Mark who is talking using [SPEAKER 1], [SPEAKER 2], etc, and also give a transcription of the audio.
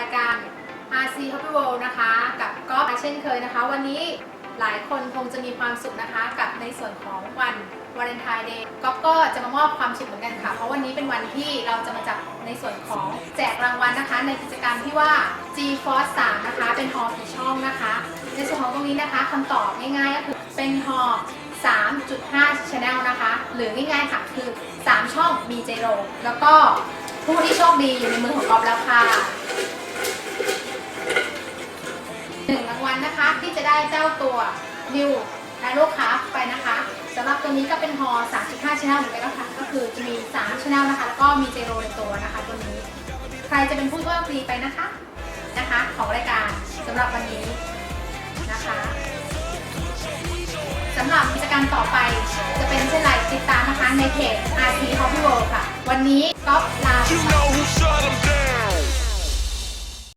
[SPEAKER 1] ายการ RC Happy World นะคะ กับก๊อฟเช่นเคยนะคะ วันนี้หลายคนคงจะมีความสุขนะคะ กับในส่วนของวันวาเลนไทน์เดย์ก๊อฟก็จะมามอบความสุขเหมือนกันค่ะ เพราะวันนี้เป็นวันที่เราจะมาจับในส่วนของแจกรางวัลนะคะ ในกิจกรรมที่ว่า G Force 3นะคะ เป็นฮอลกี่ช่องนะคะ ในส่วนของตรงนี้นะคะคำตอบง่ายๆก็คือเป็นฮอ3.5 Channel นะคะ หรือง่ายๆค่ะคือ 3 ช่องมีเจโรแล้วก็ผู้ที่โชคดีอยู่ในมือของก๊อฟแล้วค่ะ หนึ่งรางวัลนะคะ ที่จะได้เจ้าตัว New a r o c r a f t ไปนะคะสำหรับตัวนี้ก็เป็นฮอ3.5 Channel เหมือนกันนะคะก็คือจะมี3 Channel นะคะ แล้วก็มีเจโรในตัวนะคะตัวนี้ ใครจะเป็นผู้โชคดีไปนะคะนะคะ ของรายการสำหรับวันนี้นะคะสำหรับกิจกรรมต่อไปจะเป็นเช่นไรติดตามนะคะในเพจ RT Hobby World ค่ะ วันนี้ก๊อฟลา